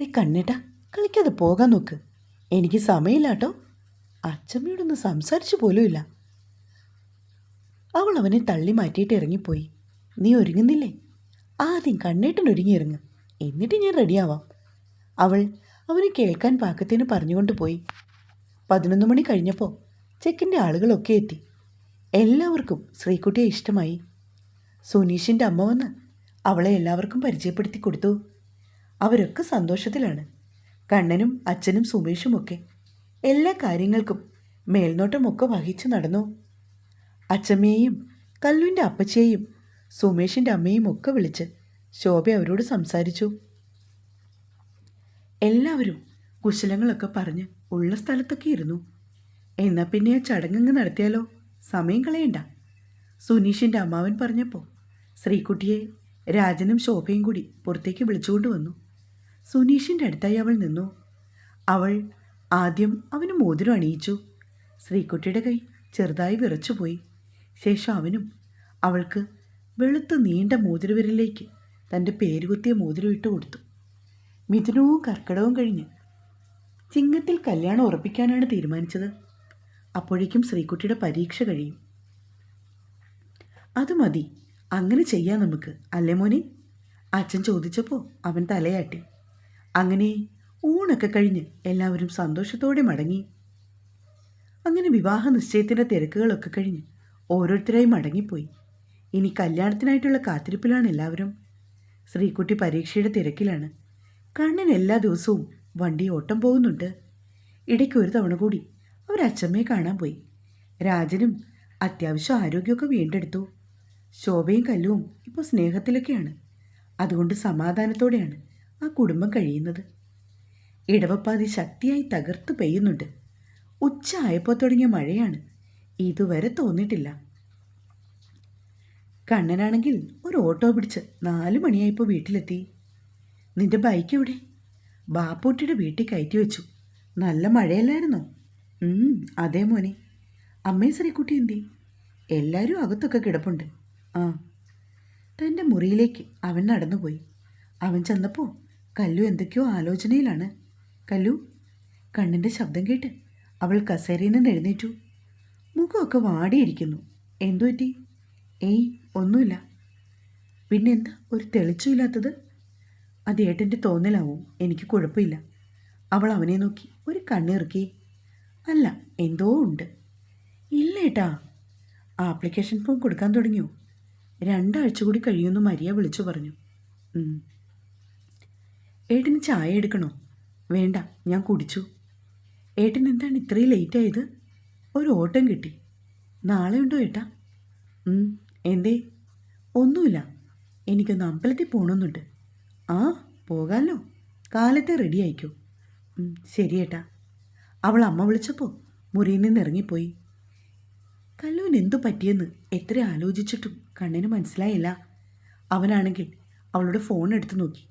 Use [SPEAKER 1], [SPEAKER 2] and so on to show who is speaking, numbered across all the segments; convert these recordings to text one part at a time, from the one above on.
[SPEAKER 1] ദേ കണ്ണേട്ടാ കളിക്കാതെ പോകാൻ നോക്ക്. എനിക്ക് സമയമില്ല സമയമില്ലാട്ടോ. അച്ചമ്മയോടൊന്ന് സംസാരിച്ചു പോലുമില്ല അവൾ അവനെ തള്ളി മാറ്റിയിട്ട് ഇറങ്ങിപ്പോയി. നീ ഒരുങ്ങുന്നില്ലേ? ആദ്യം കണ്ണേട്ടൻ ഒരുങ്ങിയിറങ്ങ് എന്നിട്ട് ഞാൻ റെഡിയാവാം. അവൾ അവന് കേൾക്കാൻ പാകത്തിന് പറഞ്ഞുകൊണ്ട് പോയി. പതിനൊന്ന് മണി കഴിഞ്ഞപ്പോൾ ചെക്കിന്റെ ആളുകളൊക്കെ എത്തി. എല്ലാവർക്കും ശ്രീകുട്ടിയെ ഇഷ്ടമായി. സുനീഷിന്റെ അമ്മ വന്ന് അവളെ എല്ലാവർക്കും പരിചയപ്പെടുത്തി കൊടുത്തു. അവരൊക്കെ സന്തോഷത്തിലാണ്. കണ്ണനും അച്ഛനും സുമേഷുമൊക്കെ എല്ലാ കാര്യങ്ങൾക്കും മേൽനോട്ടമൊക്കെ വഹിച്ചു നടന്നു. അച്ഛമ്മയെയും കല്ലുവിന്റെ അപ്പച്ചയെയും സുമേഷിന്റെ അമ്മയും ഒക്കെ വിളിച്ച് ശോഭ അവരോട് സംസാരിച്ചു. എല്ലാവരും കുശലങ്ങളൊക്കെ പറഞ്ഞ് ഉള്ള സ്ഥലത്തൊക്കെ ഇരുന്നു. എന്നാൽ പിന്നെ ആ ചടങ്ങങ്ങ് നടത്തിയാലോ? സമയം കളയണ്ട. സുനീഷിന്റെ അമ്മാവൻ പറഞ്ഞപ്പോൾ ശ്രീകുട്ടിയെ രാജനും ശോഭയും കൂടി പുറത്തേക്ക് വിളിച്ചുകൊണ്ട് വന്നു. സുനീഷിന്റെ അടുത്തായി അവൾ നിന്നു. അവൾ ആദ്യം അവന് മോതിരം അണിയിച്ചു. ശ്രീക്കുട്ടിയുടെ കൈ ചെറുതായി വിറച്ചുപോയി. ശേഷം അവനും അവൾക്ക് വെളുത്ത നീണ്ട മോതിരവിരലിലേക്ക് തന്റെ പേരുകുത്തിയ മോതിരം ഇട്ട് കൊടുത്തു. മിഥുനവും കർക്കിടവും കഴിഞ്ഞ് ചിങ്ങത്തിൽ കല്യാണം ഉറപ്പിക്കാനാണ് തീരുമാനിച്ചത്. അപ്പോഴേക്കും ശ്രീക്കുട്ടിയുടെ പരീക്ഷ കഴിയും. അത് മതി. അങ്ങനെ ചെയ്യാം നമുക്ക്. അല്ലേ മോനെ? അച്ഛൻ ചോദിച്ചപ്പോൾ അവൻ തലയാട്ടി. അങ്ങനെ ഊണൊക്കെ കഴിഞ്ഞ് എല്ലാവരും സന്തോഷത്തോടെ മടങ്ങി. അങ്ങനെ വിവാഹ നിശ്ചയത്തിന്റെ തിരക്കുകളൊക്കെ കഴിഞ്ഞ് ഓരോരുത്തരായി മടങ്ങിപ്പോയി. ഇനി കല്യാണത്തിനായിട്ടുള്ള കാത്തിരിപ്പിലാണ് എല്ലാവരും. ശ്രീകുട്ടി പരീക്ഷയുടെ തിരക്കിലാണ്. കണ്ണൻ എല്ലാ ദിവസവും വണ്ടി ഓട്ടം പോകുന്നുണ്ട്. ഇടയ്ക്ക് ഒരു തവണ കൂടി അവർ അച്ഛമ്മയെ കാണാൻ പോയി. രാജനും അത്യാവശ്യം ആരോഗ്യമൊക്കെ വീണ്ടെടുത്തു. ശോഭയും കല്ലുവും ഇപ്പോൾ സ്നേഹത്തിലൊക്കെയാണ്. അതുകൊണ്ട് സമാധാനത്തോടെയാണ് ആ കുടുംബം കഴിയുന്നത്. ഇടവപ്പാതി ശക്തിയായി തകർത്ത് പെയ്യുന്നുണ്ട്. ഉച്ച ആയപ്പോൾ തുടങ്ങിയ മഴയാണ്. ഇതുവരെ തോന്നിയിട്ടില്ല. കണ്ണനാണെങ്കിൽ ഒരു ഓട്ടോ പിടിച്ച് നാലു മണിയായപ്പോൾ വീട്ടിലെത്തി. നിന്റെ ബൈക്ക് എവിടെ? ബാപ്പൂട്ടിയുടെ വീട്ടിൽ കയറ്റി വെച്ചു. നല്ല മഴയല്ലായിരുന്നോ? അതെ മോനെ. അമ്മേ സറിക്കുട്ടി എന്തി? എല്ലാവരും അകത്തൊക്കെ കിടപ്പുണ്ട്. ആ. തന്റെ മുറിയിലേക്ക് അവൻ നടന്നുപോയി. അവൻ ചെന്നപ്പോൾ കല്ലു എന്തൊക്കെയോ ആലോചനയിലാണ്. കല്ലു കണ്ണിന്റെ ശബ്ദം കേട്ട് അവൾ കസേരയിൽ നിന്ന് എഴുന്നേറ്റു. മുഖമൊക്കെ വാടിയിരിക്കുന്നു. എന്തു പറ്റി? ഏയ് ഒന്നുമില്ല. പിന്നെന്താ? ഒരു തെളിച്ചുമില്ലാത്തത് അത് ഏട്ടന്റെ തോന്നലാവും. എനിക്ക് കുഴപ്പമില്ല. അവൾ അവനെ നോക്കി ഒരു കണ്ണിറുക്കി. അല്ല എന്തോ ഉണ്ട്. ഇല്ല ഏട്ടാ. ആപ്ലിക്കേഷൻ ഫോം കൊടുക്കാൻ തുടങ്ങിയോ? രണ്ടാഴ്ച കൂടി കഴിയുമെന്ന് മരിയ വിളിച്ചു പറഞ്ഞു. ഏട്ടന് ചായ എടുക്കണോ? വേണ്ട ഞാൻ കുടിച്ചു. ഏട്ടൻ എന്താണ് ഇത്രയും ലേറ്റ് ആയത്? ഒരു ഓട്ടം കിട്ടി. നാളെ ഉണ്ടോ ഏട്ടാ? എന്തേ? ഒന്നുമില്ല. എനിക്കൊന്ന് അമ്പലത്തിൽ പോകണമെന്നുണ്ട് ആ പോകാമല്ലോ കാലത്തെ റെഡി ആയിക്കോ. ശരി ഏട്ടാ. അവൾ അമ്മ വിളിച്ചപ്പോൾ മുറിയിൽ നിന്ന് ഇറങ്ങിപ്പോയി. കല്ലുവിന് എന്തു പറ്റിയെന്ന് എത്ര ആലോചിച്ചിട്ടും കണ്ണിന് മനസ്സിലായില്ല. അവനാണെങ്കിൽ അവളുടെ ഫോൺ എടുത്തു നോക്കി.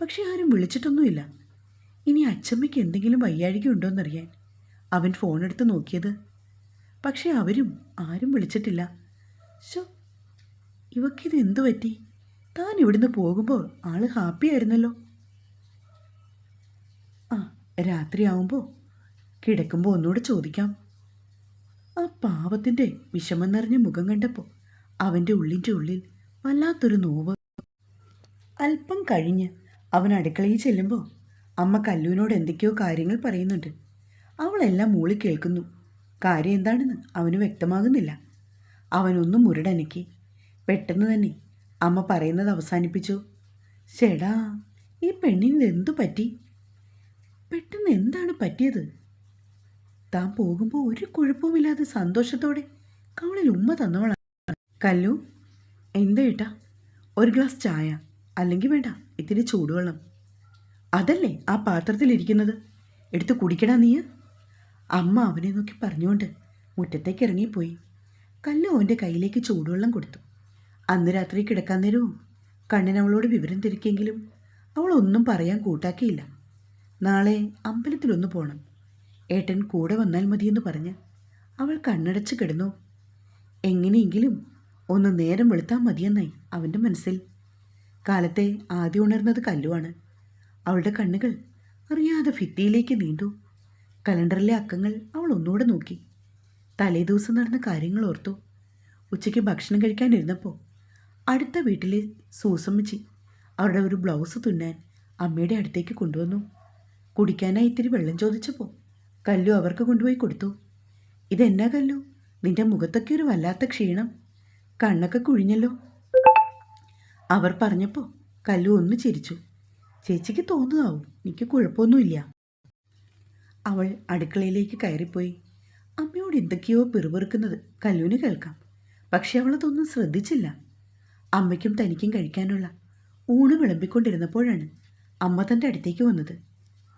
[SPEAKER 1] പക്ഷെ ആരും വിളിച്ചിട്ടൊന്നുമില്ല. ഇനി അച്ചമ്മയ്ക്ക് എന്തെങ്കിലും വയ്യാഴിക ഉണ്ടോയെന്നറിയാൻ അവൻ ഫോൺ എടുത്ത് നോക്കിയത്. പക്ഷേ അവരും ആരും വിളിച്ചിട്ടില്ല. ശോ ഇവക്കിത് എന്തു പറ്റി? താൻ ഇവിടുന്ന് പോകുമ്പോൾ ആൾ ഹാപ്പി ആയിരുന്നല്ലോ. ആ രാത്രിയാവുമ്പോൾ കിടക്കുമ്പോൾ ഒന്നുകൂടെ ചോദിക്കാം. ആ പാവത്തിന്റെ വിഷമം നിറഞ്ഞ മുഖം കണ്ടപ്പോൾ അവന്റെ ഉള്ളിന്റെ ഉള്ളിൽ വല്ലാത്തൊരു നോവ്. അല്പം കഴിഞ്ഞ് അവൻ അടുക്കളയിൽ ചെല്ലുമ്പോൾ അമ്മ കല്ലുവിനോട് എന്തൊക്കെയോ കാര്യങ്ങൾ പറയുന്നുണ്ട്. അവളെല്ലാം മൂളി കേൾക്കുന്നു. കാര്യം എന്താണെന്ന് അവന് വ്യക്തമാകുന്നില്ല. അവനൊന്നും മുരടനക്കി. പെട്ടെന്ന് തന്നെ അമ്മ പറയുന്നത് അവസാനിപ്പിച്ചു. ചേടാ ഈ പെണ്ണിന് എന്തു പറ്റി? പെട്ടെന്ന് എന്താണ് പറ്റിയത്? താൻ പോകുമ്പോൾ ഒരു കുഴപ്പവുമില്ലാതെ സന്തോഷത്തോടെ കവളിൽ ഉമ്മ തന്നവളാണ് കല്ലു എന്താ ഏട്ടാ? ഒരു ഗ്ലാസ് ചായ. അല്ലെങ്കിൽ വേണ്ട ഇത്തിരി ചൂടുവെള്ളം. അതല്ലേ ആ പാത്രത്തിലിരിക്കുന്നത്? എടുത്ത് കുടിക്കടാ നീ. അമ്മ അവനെ നോക്കി പറഞ്ഞുകൊണ്ട് മുറ്റത്തേക്ക് ഇറങ്ങിപ്പോയി. കല്ല് അവന്റെ കയ്യിലേക്ക് ചൂടുവെള്ളം കൊടുത്തു. അന്ന് രാത്രി കിടക്കാൻ നേരവും കണ്ണിനവളോട് വിവരം തിരിക്കെങ്കിലും അവൾ ഒന്നും പറയാൻ കൂട്ടാക്കിയില്ല. നാളെ അമ്പലത്തിലൊന്ന് പോകണം ഏട്ടൻ കൂടെ വന്നാൽ മതിയെന്ന് പറഞ്ഞ് അവൾ കണ്ണടച്ച് കിടന്നു. എങ്ങനെയെങ്കിലും ഒന്ന് നേരം വെളുത്താൽ മതിയെന്നായി അവന്റെ മനസ്സിൽ. കാലത്തെ ആദ്യം ഉണർന്നത് കല്ലുവാണ്. അവളുടെ കണ്ണുകൾ അറിയാതെ ഭിത്തിയിലേക്ക് നീണ്ടു. കലണ്ടറിലെ അക്കങ്ങൾ അവൾ ഒന്നുകൂടെ നോക്കി. തലേദിവസം നടന്ന കാര്യങ്ങൾ ഓർത്തു. ഉച്ചയ്ക്ക് ഭക്ഷണം കഴിക്കാനിരുന്നപ്പോൾ അടുത്ത വീട്ടിലെ സൂസമ്മച്ചി അവരുടെ ഒരു ബ്ലൗസ് തുന്നാൻ അമ്മയുടെ അടുത്തേക്ക് കൊണ്ടുവന്നു. കുടിക്കാനായി ഇത്തിരി വെള്ളം ചോദിച്ചപ്പോൾ കല്ലു അവർക്ക് കൊണ്ടുപോയി കൊടുത്തു. ഇതെന്നാ കല്ലു? നിന്റെ മുഖത്തൊക്കെ ഒരു വല്ലാത്ത ക്ഷീണം. കണ്ണൊക്കെ കുഴിഞ്ഞല്ലോ. അവർ പറഞ്ഞപ്പോൾ കല്ലു ഒന്ന് ചിരിച്ചു. ചേച്ചിക്ക് തോന്നുന്നതാവും എനിക്ക് കുഴപ്പമൊന്നുമില്ല. അവൾ അടുക്കളയിലേക്ക് കയറിപ്പോയി. അമ്മയോട് എന്തൊക്കെയോ പിറുപിറുക്കുന്നത് കല്ലുവിന് കേൾക്കാം പക്ഷെ അവളതൊന്നും ശ്രദ്ധിച്ചില്ല. അമ്മയ്ക്കും തനിക്കും കഴിക്കാനുള്ള ഊണ് വിളമ്പിക്കൊണ്ടിരുന്നപ്പോഴാണ് അമ്മ തന്റെ അടുത്തേക്ക് വന്നത്.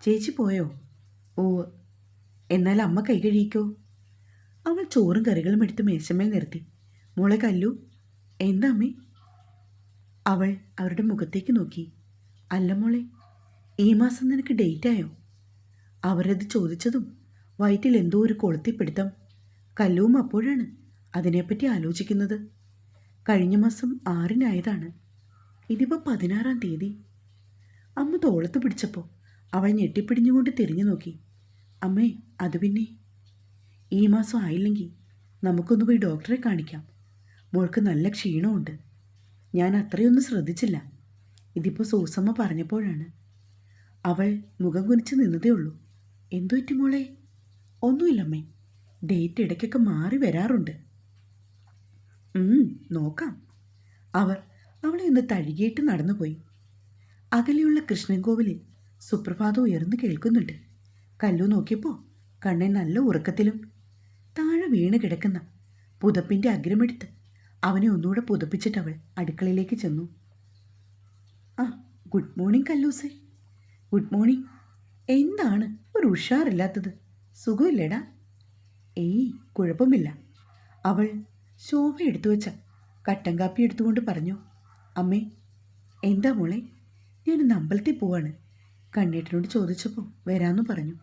[SPEAKER 1] ചേച്ചി പോയോ? ഓ എന്നാൽ അമ്മ കൈ കഴിയിക്കോ അവൾ ചോറും കറികളും എടുത്ത് മേശമേൽ നിർത്തി. മോളെ കല്ലു എന്താ അമ്മേ? അവൾ അവരുടെ മുഖത്തേക്ക് നോക്കി. അല്ല മോളെ ഈ മാസം നിനക്ക് ഡേറ്റ് ആയോ? അവരത് ചോദിച്ചതും വയറ്റിൽ എന്തോ ഒരു കൊളുത്തിപ്പിടുത്തം കല്ലുവും അപ്പോഴാണ് അതിനെപ്പറ്റി ആലോചിക്കുന്നത്. കഴിഞ്ഞ മാസം ആറിനായതാണ് ഇതിപ്പോൾ പതിനാറാം തീയതി. അമ്മ തോളത്ത് പിടിച്ചപ്പോൾ അവൾ ഞെട്ടിപ്പിടിഞ്ഞുകൊണ്ട് തിരിഞ്ഞു നോക്കി. അമ്മേ അത് പിന്നെ. ഈ മാസം ആയില്ലെങ്കിൽ നമുക്കൊന്ന് പോയി ഡോക്ടറെ കാണിക്കാം. മോൾക്ക് നല്ല ക്ഷീണമുണ്ട്. ഞാൻ അത്രയൊന്നും ശ്രദ്ധിച്ചില്ല. ഇതിപ്പോൾ സൂസമ്മ പറഞ്ഞപ്പോഴാണ്. അവൾ മുഖം കുനിച്ച് നിന്നതേ ഉള്ളൂ. എന്തു പറ്റി മോളെ? ഒന്നുമില്ലമ്മേ. ഡേറ്റ് ഇടയ്ക്കൊക്കെ മാറി വരാറുണ്ട്. നോക്കാം. അവർ അവളെ ഒന്ന് തഴുകിയിട്ട് നടന്നുപോയി. അകലെയുള്ള കൃഷ്ണൻകോവിലിൽ സുപ്രഭാതം ഉയർന്നു കേൾക്കുന്നുണ്ട്. കല്ലു നോക്കിയപ്പോൾ കണ്ണൻ നല്ല ഉറക്കത്തിലും താഴെ വീണ് കിടക്കുന്ന പുതപ്പിന്റെ അഗ്രമെടുത്ത് അവനെ ഒന്നുകൂടെ പുതപ്പിച്ചിട്ടവൾ അടുക്കളയിലേക്ക് ചെന്നു. ആ ഗുഡ് മോർണിംഗ് കല്ലൂസേ. Good morning. എന്താണ്? ഒരു ഉഷാറില്ലാത്തത്. സുഖമില്ലേടാ? ഏയ് കുഴപ്പമില്ല. അവൾ ശോഭ എടുത്തു വെച്ച കട്ടൻ കാപ്പി എടുത്തുകൊണ്ട് പറഞ്ഞു അമ്മേ എന്താ മോളെ? ഞാനിന്ന് അമ്പലത്തിൽ പോവാണ്. കണ്ണേട്ടനോട് ചോദിച്ചപ്പോൾ വരാമെന്ന് പറഞ്ഞു.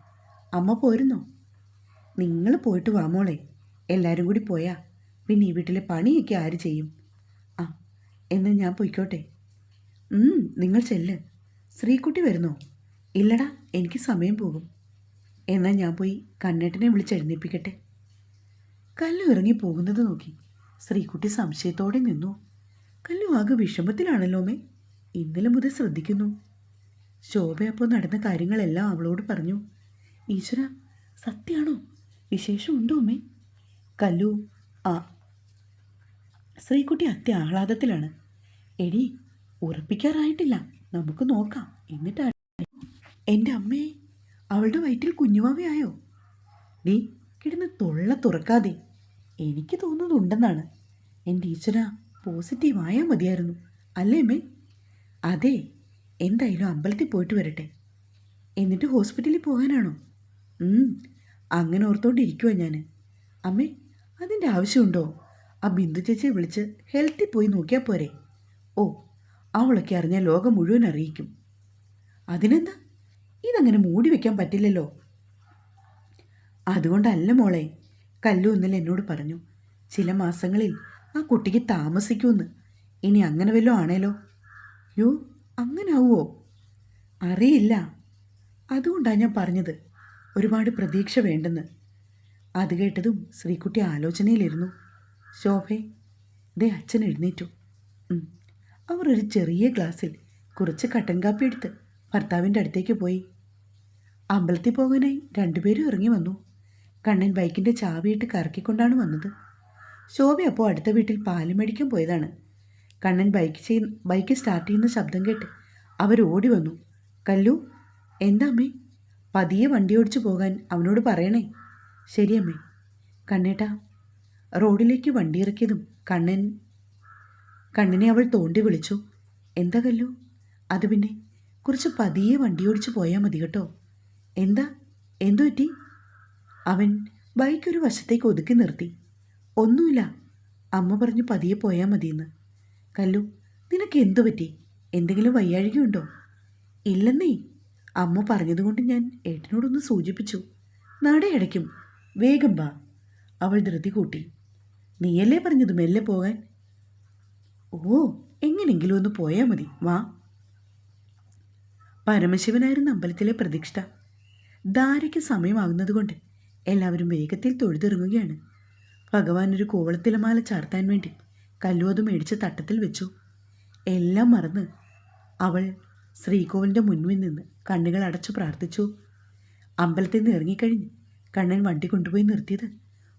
[SPEAKER 1] അമ്മ പോരുന്നോ? നിങ്ങൾ പോയിട്ട് വാ മോളെ. എല്ലാവരും കൂടി പോയാ പിന്നെ ഈ വീട്ടിലെ പണിയൊക്കെ ആര് ചെയ്യും? ആ എന്നാൽ ഞാൻ പോയിക്കോട്ടെ. നിങ്ങൾ ചെല്ല്. ശ്രീകുട്ടി വരുന്നോ? ഇല്ലടാ എനിക്ക് സമയം പോകും. എന്നാൽ ഞാൻ പോയി കണ്ണേട്ടനെ വിളിച്ചെഴുന്നേൽപ്പിക്കട്ടെ കല്ലു ഇറങ്ങി പോകുന്നത് നോക്കി. ശ്രീകുട്ടി സംശയത്തോടെ നിന്നു. കല്ലു ആകെ വിഷമത്തിലാണല്ലോ മേ ഇന്നലെ മുതൽ ശ്രദ്ധിക്കുന്നു. ശോഭ അപ്പോൾ നടന്ന കാര്യങ്ങളെല്ലാം അവളോട് പറഞ്ഞു. ഈശ്വര സത്യാണോ? വിശേഷമുണ്ടോ അമ്മേ? കല്ലു ആ ശ്രീകുട്ടി അത്യാഹ്ലാദത്തിലാണ്. എടി ഉറപ്പിക്കാറായിട്ടില്ല. നമുക്ക് നോക്കാം. എന്നിട്ടാണ് എന്റെ അമ്മേ അവളുടെ വയറ്റിൽ കുഞ്ഞുമാമയായോ? നീ കിടന്ന് തൊള്ള തുറക്കാതെ. എനിക്ക് തോന്നുന്നുണ്ടെന്നാണ് എന്റെ ഈശ്വര പോസിറ്റീവായാൽ മതിയായിരുന്നു. അല്ലേ അമ്മേ? അതെ എന്തായാലും അമ്പലത്തിൽ പോയിട്ട് വരട്ടെ. എന്നിട്ട് ഹോസ്പിറ്റലിൽ പോകാനാണോ? അങ്ങനെ ഓർത്തോണ്ടിരിക്കുവാ ഞാൻ അമ്മേ അതിന്റെ ആവശ്യമുണ്ടോ? ആ ബിന്ദു ചേച്ചിയെ വിളിച്ച് ഹെൽത്തി പോയി നോക്കിയാൽ പോരെ. ഓ അവളൊക്കെ അറിഞ്ഞാൽ ലോകം മുഴുവൻ അറിയിക്കും. അതിനെന്താ? ഇതങ്ങനെ മൂടി വയ്ക്കാൻ പറ്റില്ലല്ലോ. അതുകൊണ്ടല്ല മോളെ കല്ലു ഇന്നലെ എന്നോട് പറഞ്ഞു ചില മാസങ്ങളിൽ ആ കുട്ടിക്ക് താമസിക്കുമെന്ന് ഇനി അങ്ങനെ വല്ലതും ആണേലോ? യോ അങ്ങനെ ആവുമോ അറിയില്ല. അതുകൊണ്ടാണ് ഞാൻ പറഞ്ഞത് ഒരുപാട് പ്രതീക്ഷ വേണ്ടെന്ന്. അത് കേട്ടതും ശ്രീകുട്ടി ആലോചനയിലിരുന്നു. ശോഭേ ദേ അച്ഛൻ എഴുന്നേറ്റു. അവർ ഒരു ചെറിയ ഗ്ലാസ്സിൽ കുറച്ച് കട്ടൻ കാപ്പി എടുത്ത് ഭർത്താവിന്റെ അടുത്തേക്ക് പോയി. അമ്പലത്തിൽ പോകാനായി രണ്ടുപേരും ഇറങ്ങി വന്നു. കണ്ണൻ ബൈക്കിന്റെ ചാവിയിട്ട് കറക്കിക്കൊണ്ടാണ് വന്നത്. ശോഭ അപ്പോൾ അടുത്ത വീട്ടിൽ പാൽ മേടിക്കാൻ പോയതാണ്. കണ്ണൻ ബൈക്ക് ചെയ്യുന്ന ബൈക്ക് സ്റ്റാർട്ട് ചെയ്യുന്ന ശബ്ദം കേട്ട് അവർ ഓടി വന്നു. കല്ലു എന്താ അമ്മേ? പതിയെ വണ്ടി ഓടിച്ചു പോകാൻ അവനോട് പറയണേ. ശരിയമ്മേ കണ്ണേട്ടാ റോഡിലേക്ക് വണ്ടി ഇറക്കിയതും കണ്ണൻ കണ്ണിനെ അവൾ തോണ്ടി വിളിച്ചു. എന്താ കല്ലു? അത് പിന്നെ കുറച്ച് പതിയെ വണ്ടി ഓടിച്ചു പോയാൽ മതി കേട്ടോ. എന്താ? എന്തു പറ്റി? അവൻ ബൈക്ക് ഒരു വശത്തേക്ക് ഒതുക്കി നിർത്തി. ഒന്നുമില്ല. അമ്മ പറഞ്ഞു പതിയെ പോയാൽ മതിയെന്ന്. കല്ലു നിനക്ക് എന്തു പറ്റി? എന്തെങ്കിലും വയ്യാഴികയുണ്ടോ? ഇല്ലെന്നേ. അമ്മ പറഞ്ഞതുകൊണ്ട് ഞാൻ ഏട്ടനോടൊന്ന് സൂചിപ്പിച്ചു. നടയടയ്ക്കും. വേഗം വാ. അവൾ ധൃതി കൂട്ടി. നീയല്ലേ പറഞ്ഞത് മെല്ലെ പോകാൻ? ഓ എങ്ങനെങ്കിലും ഒന്ന് പോയാൽ മതി. വാ. പരമശിവനായിരുന്നു അമ്പലത്തിലെ പ്രതിഷ്ഠ. ധാരയ്ക്ക് സമയമാകുന്നതുകൊണ്ട് എല്ലാവരും വേഗത്തിൽ തൊഴുതിറങ്ങുകയാണ്. ഭഗവാൻ ഒരു കോവളത്തിലെ മാല ചാർത്താൻ വേണ്ടി കല്ലുവത് മേടിച്ച് തട്ടത്തിൽ വെച്ചു. എല്ലാം മറന്ന് അവൾ ശ്രീകോവിലിന്റെ മുൻപിൽ നിന്ന് കണ്ണുകൾ അടച്ചു പ്രാർത്ഥിച്ചു. അമ്പലത്തിൽ നിന്ന് ഇറങ്ങിക്കഴിഞ്ഞ് കണ്ണൻ വണ്ടി കൊണ്ടുപോയി നിർത്തിയത്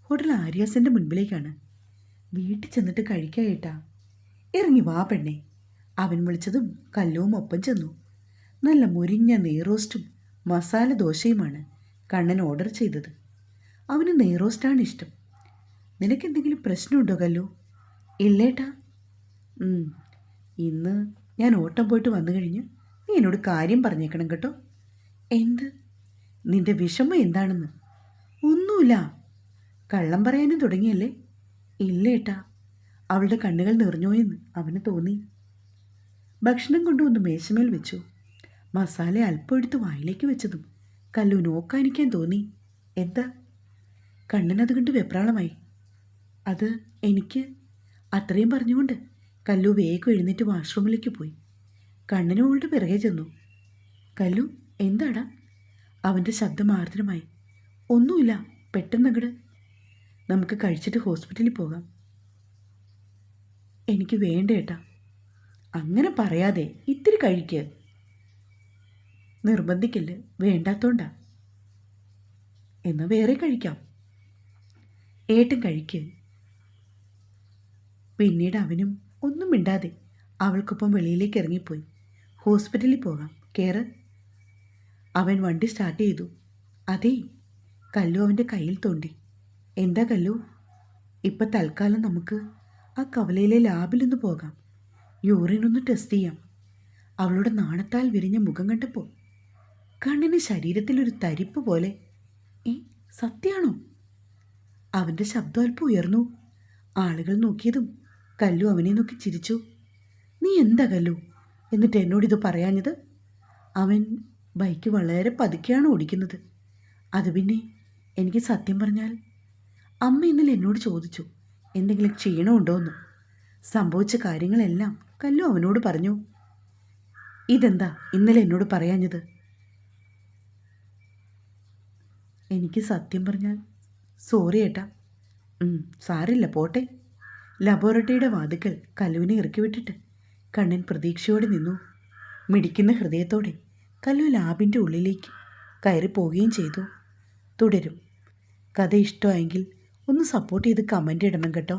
[SPEAKER 1] ഹോട്ടൽ ആര്യാസിന്റെ മുൻപിലേക്കാണ്. വീട്ടിൽ ചെന്നിട്ട് കഴിക്കായിട്ടാ ഇറങ്ങി വാ പെണ്ണേ. അവൻ വിളിച്ചതും കല്ലുവും ഒപ്പം ചെന്നു. നല്ല മുരിഞ്ഞ നെയ്റോസ്റ്റും മസാല ദോശയുമാണ് കണ്ണൻ ഓർഡർ ചെയ്തത്. അവന് നെയ്റോസ്റ്റാണ് ഇഷ്ടം. നിനക്കെന്തെങ്കിലും പ്രശ്നമുണ്ടോ കല്ലു? ഇല്ലേട്ടാ. ഇന്ന് ഞാൻ ഓട്ടം പോയിട്ട് വന്നു കഴിഞ്ഞ് നീ എന്നോട് കാര്യം പറഞ്ഞേക്കണം കേട്ടോ. എന്ത്? നിന്റെ വിഷമം എന്താണെന്ന്? ഒന്നുമില്ല. കള്ളം പറയാനും തുടങ്ങിയല്ലേ? ഇല്ലേട്ടാ. അവളുടെ കണ്ണുകൾ നിറഞ്ഞോയെന്ന് അവന് തോന്നി. ഭക്ഷണം കൊണ്ടുവന്ന് മേശമേൽ വെച്ചു. മസാല അല്പം എടുത്ത് വായിലേക്ക് വെച്ചതും കല്ലു നോക്കാനിക്കാൻ തോന്നി. എന്താ? കണ്ണനത് കണ്ട് വെപ്രാളമായി. അത് എനിക്ക്? അത്രയും പറഞ്ഞുകൊണ്ട് കല്ലു വേഗം എഴുന്നേറ്റ് വാഷ്റൂമിലേക്ക് പോയി. കണ്ണനും അവളുടെ പിറകെ ചെന്നു. കല്ലു എന്താടാ? അവന്റെ ശബ്ദം ആർദ്രമായി. ഒന്നുമില്ല പെട്ടെന്നങ്ങട് നമുക്ക് കഴിച്ചിട്ട് ഹോസ്പിറ്റലിൽ പോകാം. എനിക്ക് വേണ്ട ഏട്ടാ. അങ്ങനെ പറയാതെ ഇത്തിരി കഴിക്ക്. നിർബന്ധിക്കില്ല. വേണ്ടാത്തോണ്ടാ. എന്നാൽ വേറെ കഴിക്കാം. ഏട്ടൻ കഴിക്ക്. പിന്നീട് അവനും ഒന്നും മിണ്ടാതെ അവൾക്കൊപ്പം വെളിയിലേക്ക് ഇറങ്ങിപ്പോയി. ഹോസ്പിറ്റലിൽ പോകാം. കയറ് അവൻ വണ്ടി സ്റ്റാർട്ട് ചെയ്തു. അതേ കല്ലു അവന്റെ കയ്യിൽ തോണ്ടി. എന്താ കല്ലു? ഇപ്പം തൽക്കാലം നമുക്ക് ആ കവലയിലെ ലാബിലൊന്ന് പോകാം. യൂറിനൊന്ന് ടെസ്റ്റ് ചെയ്യാം. അവളുടെ നാണത്താൽ വിരിഞ്ഞ മുഖം കണ്ടപ്പോൾ കണ്ണിന് ശരീരത്തിലൊരു തരിപ്പ് പോലെ. ഏ സത്യാണോ? അവന്റെ ശബ്ദം അല്പം ഉയർന്നു. ആളുകൾ നോക്കിയതും കല്ലു അവനെ നോക്കി ചിരിച്ചു. നീ എന്താ കല്ലു? എന്നിട്ട് എന്നോട് ഇത് പറയാഞ്ഞത്? അവൻ ബൈക്ക് വളരെ പതുക്കെയാണ് ഓടിക്കുന്നത്. അത് പിന്നെ എനിക്ക് സത്യം പറഞ്ഞാൽ അമ്മ ഇന്നലെ എന്നോട് ചോദിച്ചു എന്തെങ്കിലും ക്ഷീണമുണ്ടോ എന്ന് സംഭവിച്ച കാര്യങ്ങളെല്ലാം കല്ലു അവനോട് പറഞ്ഞു. ഇതെന്താ ഇന്നലെ എന്നോട് പറയാഞ്ഞത്? എനിക്ക് സത്യം പറഞ്ഞാൽ സോറി ഏട്ടാ. സാരില്ല പോട്ടെ. ലബോറട്ടറിയുടെ വാതുക്കൽ കല്ലുവിനെ ഇറക്കി വിട്ടിട്ട് കണ്ണൻ പ്രതീക്ഷയോടെ നിന്നു. മിടിക്കുന്ന ഹൃദയത്തോടെ കല്ലു ലാബിന്റെ ഉള്ളിലേക്ക് കയറി പോവുകയും ചെയ്തു. തുടരും. കഥ ഇഷ്ടമായെങ്കിൽ ഒന്ന് സപ്പോർട്ട് ചെയ്ത് കമന്റ് ഇടണം കേട്ടോ.